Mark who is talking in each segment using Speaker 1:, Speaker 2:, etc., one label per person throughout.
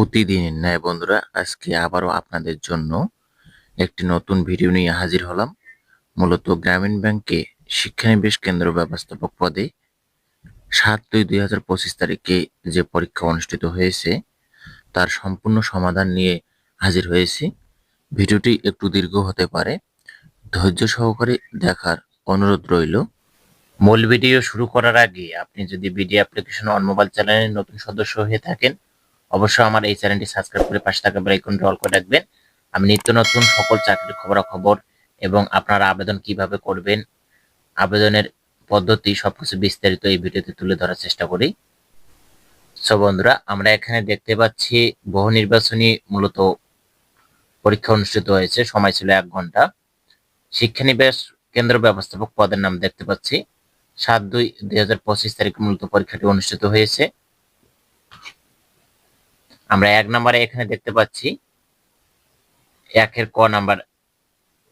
Speaker 1: প্রতিদিনের ন্যায় বন্ধুরা, আজকে আবারও আপনাদের জন্য একটি নতুন ভিডিও নিয়ে হাজির হলাম। মূলত গ্রামীণ ব্যাংকে শিক্ষানিবেশ কেন্দ্র ব্যবস্থাপক পদে সাত দুই দুই হাজার পঁচিশ তারিখে যে পরীক্ষা অনুষ্ঠিত হয়েছে, তার সম্পূর্ণ সমাধান নিয়ে হাজির হয়েছি। ভিডিওটি একটু দীর্ঘ হতে পারে। ধৈর্য সহকারে দেখার অনুরোধ রইল। মূল ভিডিও শুরু করার আগে আপনি যদি বিডি অ্যাপ্লিকেশন অন মোবাইল চ্যানেলের নতুন সদস্য হয়ে থাকেন অবশ্যই আমার এই চ্যানেলটি সাবস্ক্রাইব করে পাশে থাকা বেল আইকনটি অল করে রাখবেন। আমি নিত্য নতুন সকল চাকরির খবরাখবর এবং আপনারা আবেদন কীভাবে করবেন, আবেদনের পদ্ধতি সবকিছু বিস্তারিত এই ভিডিওতে তুলে ধরার চেষ্টা করি। সো বন্ধুরা, আমরা এখানে দেখতে পাচ্ছি, বহু নির্বাচনী মূলত পরীক্ষা অনুষ্ঠিত হয়েছে, সময় ছিল এক ঘণ্টা। শিক্ষানিবেশ কেন্দ্র ব্যবস্থাপক পদের নাম দেখতে পাচ্ছি। সাত দুই দুই তারিখ মূলত পরীক্ষাটি অনুষ্ঠিত হয়েছে। আমরা এক নম্বরে এখানে দেখতে পাচ্ছি একের ক নাম্বার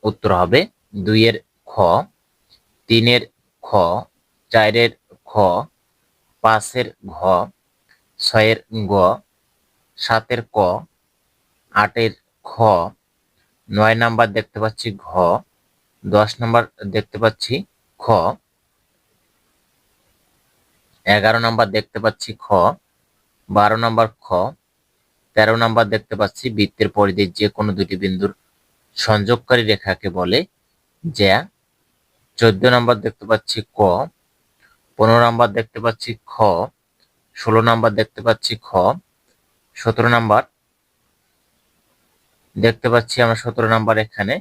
Speaker 1: উত্তর হবে, দুইয়ের খ, তিনের খ, চারের খ, পাঁচের ঘ, ছয়ের গ, সাতের ক, আটের খ, নয় নাম্বার দেখতে পাচ্ছি ঘ, দশ নাম্বার দেখতে পাচ্ছি খ, এগারো নাম্বার দেখতে পাচ্ছি খ, বারো নাম্বার খ তেরো নাম্বার দেখতে পাচ্ছি, বৃত্তের পরিধির যে কোনো দুটি বিন্দুর সংযোগকারী রেখাকে বলে জ্যা। চোদ্দ নাম্বার দেখতে পাচ্ছি ক, পনেরো নাম্বার দেখতে পাচ্ছি খ, ষোলো নাম্বার দেখতে পাচ্ছি খ, সতেরো নাম্বার দেখতে পাচ্ছি আমরা সতেরো নাম্বার এখানে।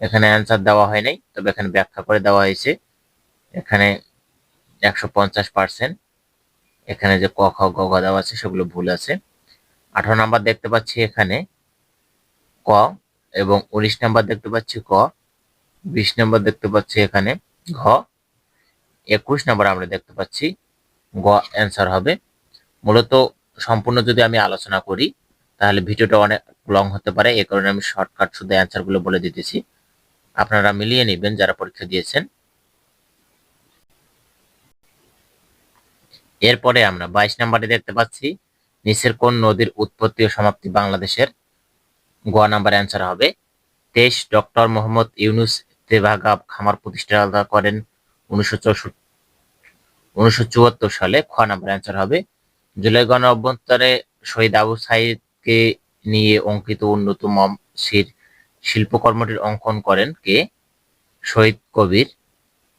Speaker 1: এখানে অ্যান্সার দেওয়া হয় নাই, তবে এখানে ব্যাখ্যা করে দেওয়া হয়েছে। এখানে একশো পঞ্চাশ পার্সেন্ট এখানে যে ক, খ গ দেওয়া আছে, সেগুলো ভুল আছে। আঠারো নাম্বার দেখতে পাচ্ছি এখানে ক এবং উনিশ নাম্বার দেখতে পাচ্ছি ক, বিশ নাম্বার দেখতে পাচ্ছি এখানে ঘ, একুশ নাম্বার আমরা দেখতে পাচ্ছি গ অ্যান্সার হবে। মূলত সম্পূর্ণ যদি আমি আলোচনা করি, তাহলে ভিডিওটা অনেক লং হতে পারে, এ কারণে আমি শর্টকাট শুধু অ্যান্সারগুলো বলে দিতেছি। আপনারা মিলিয়ে নেবেন যারা পরীক্ষা দিয়েছেন। এরপরে আমরা বাইশ নাম্বারে দেখতে পাচ্ছি নিচের কোন নদীর উৎপত্তি ও সমাপ্তি বাংলাদেশের গ নাম্বার অ্যান্সার হবে। তেইশ ডক্টর মোহাম্মদ ইউনুস তেভাগা খামার প্রতিষ্ঠা করেন উনিশশো উনিশশো সালে খ নাম্বার অ্যান্সার হবে। জুলাই গণ অভ্যন্তরে শহীদ আবু সাইদকে নিয়ে অঙ্কিত মমসির শিল্পকর্মটির অঙ্কন করেন কে? শহীদ কবির।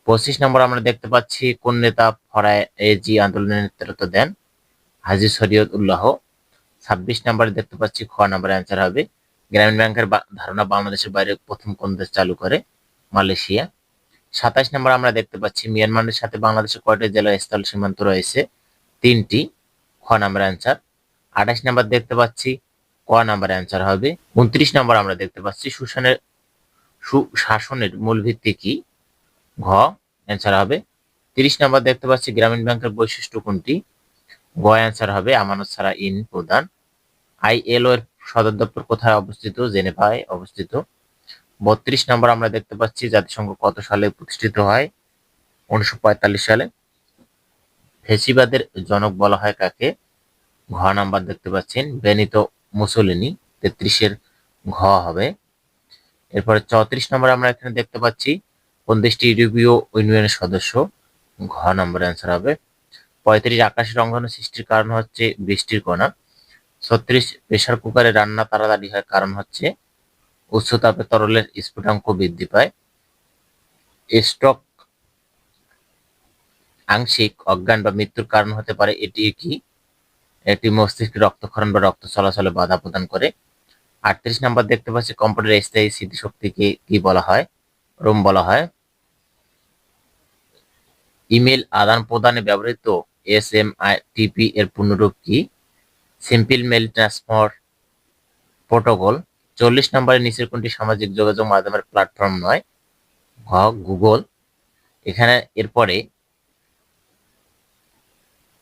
Speaker 1: পঁচিশ নম্বর আমরা দেখতে পাচ্ছি কোন নেতা ফরায় এজি আন্দোলনের নেতৃত্ব দেন? হাজি শরীয়ত উল্লাহ ছাব্বিশ নম্বরে দেখতে পাচ্ছি খ নাম্বার অ্যান্সার হবে। গ্রামীণ ব্যাংকের ধারণা বাংলাদেশের বাইরে প্রথম কোন দেশ চালু করে? মালয়েশিয়া। সাতাশ নম্বর আমরা দেখতে পাচ্ছি মিয়ানমারের সাথে বাংলাদেশের কয়টি জেলার স্থল সীমান্ত রয়েছে? তিনটি। খ নাম্বার অ্যান্সার আঠাশ নাম্বার দেখতে পাচ্ছি ক নাম্বার অ্যান্সার হবে। উনত্রিশ নাম্বার আমরা দেখতে পাচ্ছি সুশাসনের সুশাসনের মূল ভিত্তি কি? ঘ অ্যান্সার হবে। তিরিশ নাম্বার দেখতে পাচ্ছি গ্রামীণ ব্যাংকের বৈশিষ্ট্য কোনটি? গ অ্যান্সার হবে, আমানত ছাড়া ইন প্রদান আইএলও এর সদর দপ্তর কোথায় অবস্থিত? জেনেভায় অবস্থিত। বত্রিশ নম্বর আমরা দেখতে পাচ্ছি, জাতিসংঘ কত সালে প্রতিষ্ঠিত হয়? উনিশশো পঁয়তাল্লিশ সালে। ফেসিবাদের জনক বলা হয় কাকে? ঘ নাম্বার দেখতে পাচ্ছেন, বেনিতো মুসলিনি, তেত্রিশের ঘ হবে। এরপরে চৌত্রিশ নম্বর আমরা এখানে দেখতে পাচ্ছি, কোন দেশটি ইউরোপীয় ইউনিয়নের সদস্য? ঘ নম্বর অ্যান্সার হবে। পঁয়ত্রিশ আকাশের রঙ্গন সৃষ্টির কারণ হচ্ছে বৃষ্টির কণা। ছত্রিশ প্রেশার কুকারে রান্না তাড়াতাড়ি হয় কারণ হচ্ছে উচ্চ তাপে তরলের স্ফুটাঙ্ক বৃদ্ধি পায়। স্টক আংশিক অজ্ঞান বা মৃত্যুর কারণ হতে পারে। এটি কি? এটি মস্তিষ্কে রক্তক্ষরণ বা রক্ত চলাচলে বাধা প্রদান করে। আটত্রিশ নাম্বার দেখতে পাচ্ছি, কম্পিউটার স্থায়ী স্মৃতিশক্তিকে কি বলা হয়? রোম বলা হয়। ইমেল আদান প্রদানে ব্যবহৃত এস এম আই টিপি এর পূর্ণরূপ কি? সিম্পল মেল ট্রান্সফার প্রোটোকল চল্লিশ নম্বরের নিচের কোনটি সামাজিক যোগাযোগ মাধ্যমের প্ল্যাটফর্ম নয়? ঘ গুগল এখানে এরপরে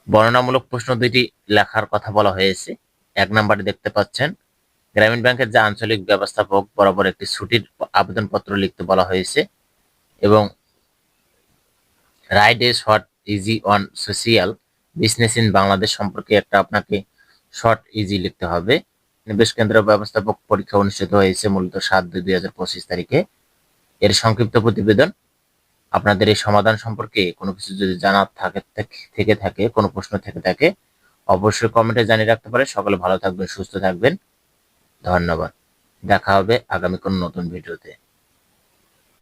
Speaker 1: বর্ণনামূলক প্রশ্ন দুইটি লেখার কথা বলা হয়েছে। এক নম্বরে দেখতে পাচ্ছেন, গ্রামীণ ব্যাংকের যে আঞ্চলিক ব্যবস্থাপক বরাবর একটি ছুটির আবেদনপত্র লিখতে বলা হয়েছে এবং ride is what easy on social business in Bangladesh সম্পর্কে একটা আপনাকে শর্ট ইজি লিখতে হবে। নিবেশ কেন্দ্র ব্যবস্থাপক পরীক্ষা অনুষ্ঠিত হয়েছে মূলত সাত দুই দুই হাজার পঁচিশ তারিখে। এর সংক্ষিপ্ত প্রতিবেদন, আপনাদের এই সমাধান সম্পর্কে কোনো কিছু যদি জানার থাকে, থেকে থাকে কোনো প্রশ্ন থেকে থাকে, অবশ্যই কমেন্টে জানিয়ে রাখতে পারে সকলে ভালো থাকবেন, সুস্থ থাকবেন। ধন্যবাদ। দেখা হবে আগামী কোনো নতুন ভিডিওতে